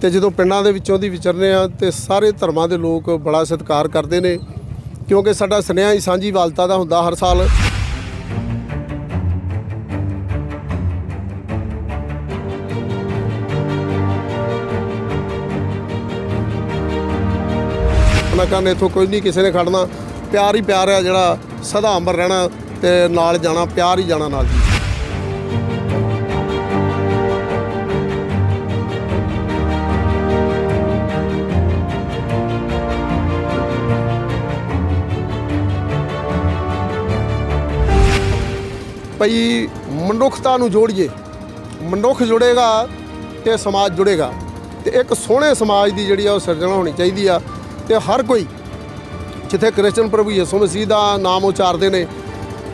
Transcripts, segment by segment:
ਤੇ ਜਦੋਂ ਪਿੰਡਾਂ ਦੇ ਵਿੱਚੋਂ ਦੀ ਵਿਚਰਨੇ ਆ ਤੇ ਸਾਰੇ ਧਰਮਾਂ ਦੇ ਲੋਕ ਬੜਾ ਸਤਿਕਾਰ ਕਰਦੇ ਨੇ, ਕਿਉਂਕਿ ਸਾਡਾ ਸੁਨੇਹਾ ਹੀ ਸਾਂਝੀ ਵਾਲਤਾ ਦਾ ਹੁੰਦਾ ਹਰ ਸਾਲ। ਉਹਨਾਂ ਕਹਿੰਦੇ ਇੱਥੋਂ ਕੋਈ ਨਹੀਂ, ਕਿਸੇ ਨੇ ਖੜਨਾ। ਪਿਆਰ ਹੀ ਪਿਆਰ ਆ ਜਿਹੜਾ ਸਦਾ ਅੰਬਰ ਰਹਿਣਾ ਤੇ ਨਾਲ ਜਾਣਾ, ਪਿਆਰ ਹੀ ਜਾਣਾ ਨਾਲ ਜੀ। ਭਈ ਮਨੁੱਖਤਾ ਨੂੰ ਜੋੜੀਏ। ਮਨੁੱਖ ਜੁੜੇਗਾ ਤੇ ਸਮਾਜ ਜੁੜੇਗਾ। ਤੇ ਇੱਕ ਸੋਹਣੇ ਸਮਾਜ ਦੀ ਜਿਹੜੀ ਆ ਉਹ ਸਿਰਜਣਾ ਹੋਣੀ ਚਾਹੀਦੀ ਆ। ਤੇ ਹਰ ਕੋਈ ਜਿੱਥੇ ਕ੍ਰਿਸ਼ਨ ਪ੍ਰਭੂ ਯਿਸੂ ਮਸੀਹ ਦਾ ਨਾਮ ਉਚਾਰਦੇ ਨੇ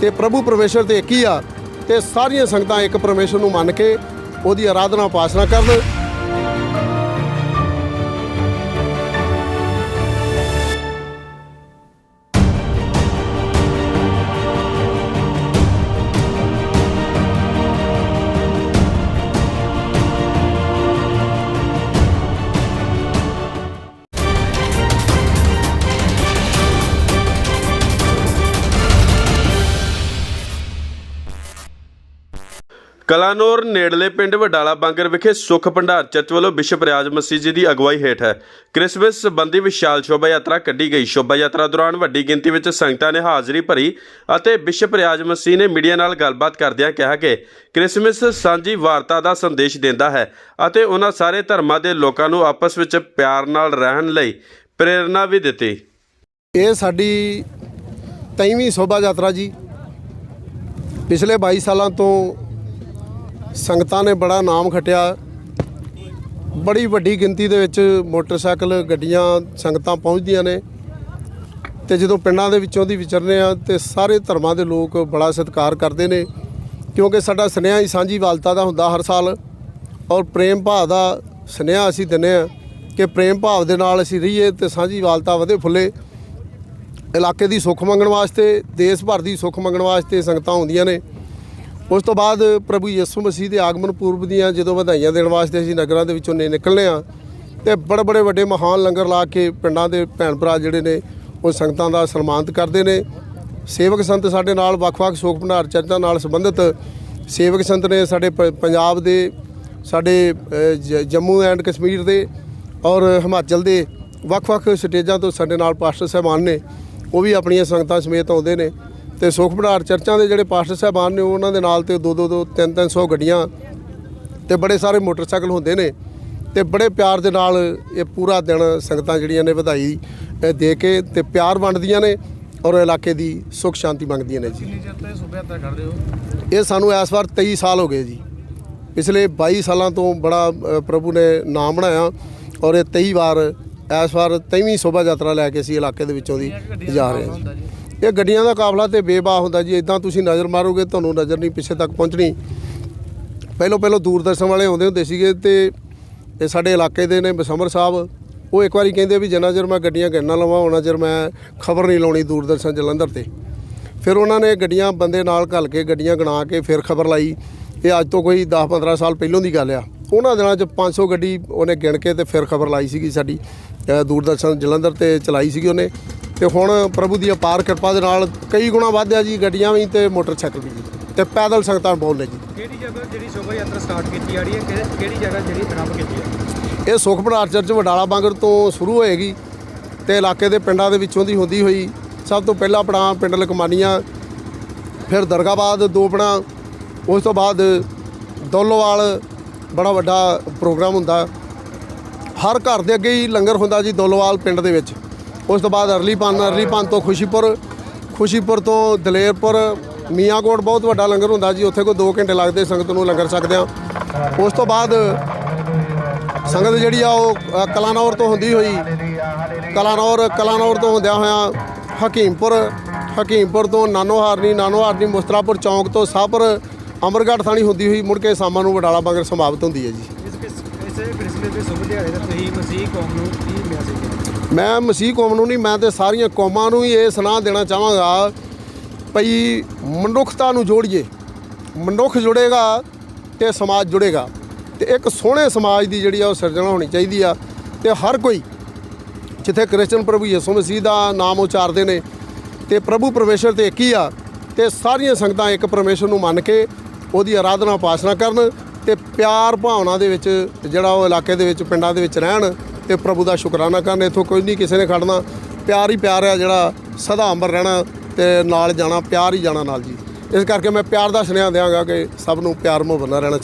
ਤੇ ਪ੍ਰਭੂ ਪਰਮੇਸ਼ਰ ਤੇ ਇੱਕ ਹੀ ਆ, ਤੇ ਸਾਰੀਆਂ ਸੰਗਤਾਂ ਇੱਕ ਪਰਮੇਸ਼ਰ ਨੂੰ ਮੰਨ ਕੇ ਉਹਦੀ ਆਰਾਧਨਾ ਉਪਾਸਨਾ ਕਰਨ। ਕਲਾਨੌਰ ਨੇੜਲੇ ਪਿੰਡ ਵਡਾਲਾ ਬਾਂਗਰ ਵਿਖੇ ਸੁਖ ਭੰਡਾਰ ਚਰਚ ਵੱਲੋਂ ਬਿਸ਼ਪ ਰਿਆਜ਼ ਮਸੀਹ ਜੀ ਦੀ ਅਗਵਾਈ ਹੇਠ ਹੈ। ਕ੍ਰਿਸਮਸ ਸੰਬੰਧੀ ਵਿਸ਼ਾਲ ਸ਼ੋਭਾ ਯਾਤਰਾ ਕੱਢੀ ਗਈ। ਸ਼ੋਭਾ ਯਾਤਰਾ ਦੌਰਾਨ ਵੱਡੀ ਗਿਣਤੀ ਵਿੱਚ ਸੰਗਤਾਂ ਨੇ ਹਾਜ਼ਰੀ ਭਰੀ ਅਤੇ ਬਿਸ਼ਪ ਰਿਆਜ਼ ਮਸੀਹ ਨੇ ਮੀਡੀਆ ਨਾਲ ਗੱਲਬਾਤ ਕਰਦਿਆਂ ਕਿਹਾ ਕਿ ਕ੍ਰਿਸਮਸ ਸਾਂਝੀ ਵਾਰਤਾ ਦਾ ਸੰਦੇਸ਼ ਦਿੰਦਾ ਹੈ ਅਤੇ ਉਹਨਾਂ ਸਾਰੇ ਧਰਮਾਂ ਦੇ ਲੋਕਾਂ ਨੂੰ ਆਪਸ ਵਿੱਚ ਪਿਆਰ ਨਾਲ ਰਹਿਣ ਲਈ ਪ੍ਰੇਰਣਾ ਵੀ ਦਿੱਤੀ। ਇਹ ਸਾਡੀ 23ਵੀਂ ਸ਼ੋਭਾ ਯਾਤਰਾ ਜੀ। ਪਿਛਲੇ 22 ਸਾਲਾਂ ਤੋਂ ਸੰਗਤਾਂ ਨੇ ਬੜਾ ਨਾਮ ਖਟਿਆ। ਬੜੀ ਵੱਡੀ ਗਿਣਤੀ ਦੇ ਵਿੱਚ ਮੋਟਰਸਾਈਕਲ, ਗੱਡੀਆਂ, ਸੰਗਤਾਂ ਪਹੁੰਚਦੀਆਂ ਨੇ। ਤੇ ਜਦੋਂ ਪਿੰਡਾਂ ਦੇ ਵਿੱਚੋਂ ਦੀ ਵਿਚਰਨੇ ਆ, ਤੇ ਸਾਰੇ ਧਰਮਾਂ ਦੇ ਲੋਕ ਬੜਾ ਸਤਿਕਾਰ ਕਰਦੇ ਨੇ। ਕਿਉਂਕਿ ਸਾਡਾ ਸੁਨੇਹਾ ਹੀ ਸਾਂਝੀ ਵਾਲਤਾ ਦਾ ਹੁੰਦਾ ਹਰ ਸਾਲ। ਔਰ ਪ੍ਰੇਮ ਭਾਵ ਦਾ ਸੁਨੇਹਾ ਅਸੀਂ ਦਿੰਦੇ ਆ ਕਿ ਪ੍ਰੇਮ ਭਾਵ ਦੇ ਨਾਲ ਅਸੀਂ ਰਹੀਏ ਤੇ ਸਾਂਝੀ ਵਾਲਤਾ ਵਧੇ ਫੁੱਲੇ। ਇਲਾਕੇ ਦੀ ਸੁੱਖ ਮੰਗਣ ਵਾਸਤੇ, ਦੇਸ਼ ਭਰ ਦੀ ਸੁੱਖ ਮੰਗਣ ਵਾਸਤੇ ਸੰਗਤਾਂ ਆਉਂਦੀਆਂ ਨੇ। ਉਸ ਤੋਂ ਬਾਅਦ ਪ੍ਰਭੂ ਯਿਸੂ ਮਸੀਹ ਦੇ ਆਗਮਨ ਪੂਰਬ ਦੀਆਂ ਜਦੋਂ ਵਧਾਈਆਂ ਦੇਣ ਵਾਸਤੇ ਅਸੀਂ ਨਗਰਾਂ ਦੇ ਵਿੱਚੋਂ ਨੇ ਨਿਕਲਨੇ ਆ, ਤੇ ਬੜੇ ਬੜੇ ਵੱਡੇ ਮਹਾਨ ਲੰਗਰ ਲਾ ਕੇ ਪਿੰਡਾਂ ਦੇ ਭੈਣ ਭਰਾ ਜਿਹੜੇ ਨੇ, ਉਹ ਸੰਗਤਾਂ ਦਾ ਸਨਮਾਨਿਤ ਕਰਦੇ ਨੇ। ਸੇਵਕ ਸੰਤ ਸਾਡੇ ਨਾਲ ਵੱਖ-ਵੱਖ ਸ਼ੋਕ ਭੰਡਾਰ ਚਰਚਾ ਨਾਲ ਸੰਬੰਧਿਤ ਸੇਵਕ ਸੰਤ ਨੇ ਸਾਡੇ ਪ- ਪੰਜਾਬ ਦੇ, ਸਾਡੇ ਜ- ਜੰਮੂ ਐਂਡ ਕਸ਼ਮੀਰ ਦੇ ਔਰ ਹਿਮਾਚਲ ਦੇ ਵੱਖ-ਵੱਖ ਸਟੇਜਾਂ ਤੋਂ ਸਾਡੇ ਨਾਲ ਪਾਸਟਰ ਸਾਹਿਬਾਨ ਨੇ, ਉਹ ਵੀ ਆਪਣੀਆਂ ਸੰਗਤਾਂ ਸਮੇਤ ਆਉਂਦੇ ਨੇ। ਤੇ ਸੁਖ ਭੰਡਾਰ ਚਰਚਾਂ ਦੇ ਜਿਹੜੇ ਪਾਸਟਰ ਸਾਹਿਬਾਨ ਨੇ ਉਹਨਾਂ ਦੇ ਨਾਲ ਤੇ ਦੋ ਦੋ ਦੋ ਤਿੰਨ ਤਿੰਨ ਸੌ ਗੱਡੀਆਂ ਤੇ ਬੜੇ ਸਾਰੇ ਮੋਟਰਸਾਈਕਲ ਹੁੰਦੇ ਨੇ ਤੇ ਬੜੇ ਪਿਆਰ ਦੇ ਨਾਲ ਇਹ ਪੂਰਾ ਦਿਨ ਸੰਗਤਾਂ ਜਿਹੜੀਆਂ ਨੇ ਵਧਾਈ ਦੇ ਕੇ ਤੇ ਪਿਆਰ ਵੰਡਦੀਆਂ ਨੇ ਔਰ ਇਲਾਕੇ ਦੀ ਸੁੱਖ ਸ਼ਾਂਤੀ ਮੰਗਦੀਆਂ ਨੇ ਜੀ। ਕਿੰਨੀ ਚਿਰ ਤੋਂ ਇਹ ਸ਼ੋਭਾ ਯਾਤਰਾ ਕਰਦੇ ਹੋ? ਇਹ ਸਾਨੂੰ ਇਸ ਵਾਰ 23 ਸਾਲ ਹੋ ਗਏ ਜੀ। ਪਿਛਲੇ 22 ਸਾਲਾਂ ਤੋਂ ਬੜਾ ਪ੍ਰਭੂ ਨੇ ਨਾਮ ਬਣਾਇਆ ਔਰ ਇਹ 23 ਵਾਰ ਇਸ ਵਾਰ 23ਵੀਂ ਸ਼ੋਭਾ ਯਾਤਰਾ ਲੈ ਕੇ ਅਸੀਂ ਇਲਾਕੇ ਦੇ ਵਿੱਚੋਂ ਦੀ ਜਾ ਰਹੇ ਹਾਂ ਜੀ। ਇਹ ਗੱਡੀਆਂ ਦਾ ਕਾਫਲਾ ਤੇ ਬੇਬਾਹ ਹੁੰਦਾ ਜੀ ਇਦਾਂ ਤੁਸੀਂ ਨਜ਼ਰ ਮਾਰੋਗੇ, ਤੁਹਾਨੂੰ ਨਜ਼ਰ ਨਹੀਂ ਪਿੱਛੇ ਤੱਕ ਪਹੁੰਚਣੀ। ਪਹਿਲੋਂ ਪਹਿਲੋਂ ਦੂਰਦਰਸ਼ਨ ਵਾਲੇ ਆਉਂਦੇ ਹੁੰਦੇ ਸੀਗੇ ਤੇ ਇਹ ਸਾਡੇ ਇਲਾਕੇ ਦੇ ਨੇ ਬਸੰਮਰ ਸਾਹਿਬ। ਉਹ ਇੱਕ ਵਾਰੀ ਕਹਿੰਦੇ ਵੀ ਜਿੰਨਾ ਚਿਰ ਮੈਂ ਗੱਡੀਆਂ ਗਿਣਨਾ ਲਵਾਂ ਉਹਨਾਂ ਚਿਰ ਮੈਂ ਖਬਰ ਨਹੀਂ ਲਾਉਣੀ ਦੂਰਦਰਸ਼ਨ ਜਲੰਧਰ ਤੇ। ਫਿਰ ਉਹਨਾਂ ਨੇ ਗੱਡੀਆਂ ਬੰਦੇ ਨਾਲ ਘੱਲ ਕੇ ਗੱਡੀਆਂ ਗਣਾ ਕੇ ਫਿਰ ਖਬਰ ਲਾਈ। ਇਹ ਅੱਜ ਤੋਂ ਕੋਈ 10-15 ਸਾਲ ਪਹਿਲਾਂ ਦੀ ਗੱਲ ਆ। ਉਹਨਾਂ ਦਿਨਾਂ 'ਚ 500 ਗੱਡੀ ਉਹਨੇ ਗਿਣ ਕੇ ਤੇ ਫਿਰ ਖਬਰ ਲਾਈ ਸੀਗੀ ਸਾਡੀ। ਦੂਰਦਰਸ਼ਨ ਜਲੰਧਰ ਤੇ ਚਲਾਈ ਸੀਗੀ ਉਹਨੇ। ਤੇ ਹੁਣ ਪ੍ਰਭੂ ਦੀ ਅਪਾਰ ਕਿਰਪਾ ਦੇ ਨਾਲ ਕਈ ਗੁਣਾ ਵਧਿਆ ਜੀ ਗੱਡੀਆਂ ਵੀ ਤੇ ਮੋਟਰਸਾਈਕਲ ਵੀ ਜੀ। ਤੇ ਪੈਦਲ ਸੰਗਤਾਂ ਬਹੁਤ ਨੇ ਜੀ। ਕਿਹੜੀ ਜਗ੍ਹਾ ਜਿਹੜੀ ਸ਼ੋਭਾ ਯਾਤਰਾ ਸਟਾਰਟ ਕੀਤੀ ਜਾ ਰਹੀ ਹੈ ਕਿਹੜੀ- ਕਿਹੜੀ ਜਗ੍ਹਾ ਜਿਹੜੀ ਆਰੰਭ ਕੀਤੀ ਹੈ? ਇਹ ਸੁਖ ਭੰਡਾਰ ਚਰਚ ਵਡਾਲਾ ਬਾਂਗਰ ਤੋਂ ਸ਼ੁਰੂ ਹੋਏਗੀ ਤੇ ਇਲਾਕੇ ਦੇ ਪਿੰਡਾਂ ਦੇ ਵਿੱਚੋਂ ਦੀ ਹੁੰਦੀ ਹੋਈ ਸਭ ਤੋਂ ਪਹਿਲਾ ਪੜਾਅ ਪਿੰਡ ਲਕਮਾਨੀਆਂ ਫਿਰ ਦਰਗਾਬਾਦ ਦੋ ਪੜਾਂ ਉਸ ਤੋਂ ਬਾਅਦ ਦੋਲੋਵਾਲ ਬੜਾ ਵੱਡਾ ਪ੍ਰੋਗਰਾਮ ਹੁੰਦਾ। ਹਰ ਘਰ ਦੇ ਅੱਗੇ ਹੀ ਲੰਗਰ ਹੁੰਦਾ ਜੀ ਦੋਲੋਵਾਲ ਪਿੰਡ ਦੇ ਵਿੱਚ। ਉਸ ਤੋਂ ਬਾਅਦ ਅਰਲੀਪਨ ਅਰਲੀਪਨ ਤੋਂ ਖੁਸ਼ੀਪੁਰ ਖੁਸ਼ੀਪੁਰ ਤੋਂ ਦਲੇਰਪੁਰ ਮੀਆਂਕੋਟ ਬਹੁਤ ਵੱਡਾ ਲੰਗਰ ਹੁੰਦਾ ਜੀ, ਉੱਥੇ ਕੋਈ 2 ਘੰਟੇ ਲੱਗਦੇ ਸੰਗਤ ਨੂੰ ਲੰਗਰ ਸਕਦੇ ਆ ਉਸ ਤੋਂ ਬਾਅਦ ਸੰਗਤ ਜਿਹੜੀ ਆ ਉਹ ਕਲਾਨੌਰ ਤੋਂ ਹੁੰਦੀ ਹੋਈ, ਕਲਾਨੌਰ ਕਲਾਨੌਰ ਤੋਂ ਹੁੰਦਿਆਂ ਹੋਇਆ ਹਕੀਮਪੁਰ ਹਕੀਮਪੁਰ ਤੋਂ ਨਾਨੋਹਾਰਨੀ ਨਾਨੋਹਾਰਨੀ ਮੁਸਤਰਾਪੁਰ ਚੌਂਕ ਤੋਂ ਸਾਹਪੁਰ ਅਮਰਗੜ੍ਹ ਥਾਣੀ ਹੁੰਦੀ ਹੋਈ, ਮੁੜ ਕੇ ਸ਼ਾਮਾਂ ਨੂੰ ਵਡਾਲਾ ਬਾਂਗਰ ਸਮਾਪਤ ਹੁੰਦੀ ਹੈ ਜੀ। ਇਸ ਇਸ ਕ੍ਰਿਸਮਸ ਦੇ ਸ਼ੁਭ ਦਿਹਾੜੇ ਦਾ ਤੁਸੀਂ ਮਸੀਹ ਕੌਮ ਨੂੰ ਕੀ ਮੈਸੇਜ ਦੇਣਾ ਮੈਂ ਮਸੀਹ ਕੌਮ ਨੂੰ ਨਹੀਂ, ਮੈਂ ਤੇ ਸਾਰੀਆਂ ਕੌਮਾਂ ਨੂੰ ਹੀ ਇਹ ਸੁਨਾਹ ਦੇਣਾ ਚਾਹਾਂਗਾ ਭਈ ਮਨੁੱਖਤਾ ਨੂੰ ਜੋੜੀਏ। ਮਨੁੱਖ ਜੁੜੇਗਾ ਤੇ ਸਮਾਜ ਜੁੜੇਗਾ। ਤੇ ਇੱਕ ਸੋਹਣੇ ਸਮਾਜ ਦੀ ਜਿਹੜੀ ਆ ਉਹ ਸਿਰਜਣਾ ਹੋਣੀ ਚਾਹੀਦੀ ਆ। ਤੇ ਹਰ ਕੋਈ ਜਿੱਥੇ ਕ੍ਰਿਸਚਨ ਪ੍ਰਭੂ ਯਿਸੂ ਮਸੀਹ ਦਾ ਨਾਮ ਉਚਾਰਦੇ ਨੇ ਤੇ ਪ੍ਰਭੂ ਪਰਮੇਸ਼ਰ ਤੇ ਇੱਕ ਹੀ ਆ, ਤੇ ਸਾਰੀਆਂ ਸੰਗਤਾਂ ਇੱਕ ਪਰਮੇਸ਼ਰ ਨੂੰ ਮੰਨ ਕੇ ਉਹਦੀ ਆਰਾਧਨਾ ਉਪਾਸਨਾ ਕਰਨ ਤੇ ਪਿਆਰ ਭਾਵਨਾ ਦੇ ਵਿੱਚ ਜਿਹੜਾ ਉਹ ਇਲਾਕੇ ਦੇ ਵਿੱਚ, ਪਿੰਡਾਂ ਦੇ ਵਿੱਚ ਰਹਿਣ ਤੇ ਪ੍ਰਭੂ ਦਾ ਸ਼ੁਕਰਾਨਾ ਕਰਨ। ਇੱਥੋਂ ਕੋਈ ਨਹੀਂ ਕਿਸੇ ਨੇ ਖੜਨਾ। ਪਿਆਰ ਹੀ ਪਿਆਰ ਆ ਜਿਹੜਾ, ਸਦਾ ਅੰਬਰ ਰਹਿਣਾ ਤੇ ਨਾਲ ਜਾਣਾ, ਪਿਆਰ ਹੀ ਜਾਣਾ ਨਾਲ ਜੀ। ਇਸ ਕਰਕੇ ਮੈਂ ਪਿਆਰ ਦਾ ਸੁਨੇਹਾ ਦਿਆਂਗਾ ਕਿ ਸਭ ਨੂੰ ਪਿਆਰ ਮੁਹੱਬਤ ਨਾਲ ਰਹਿਣਾ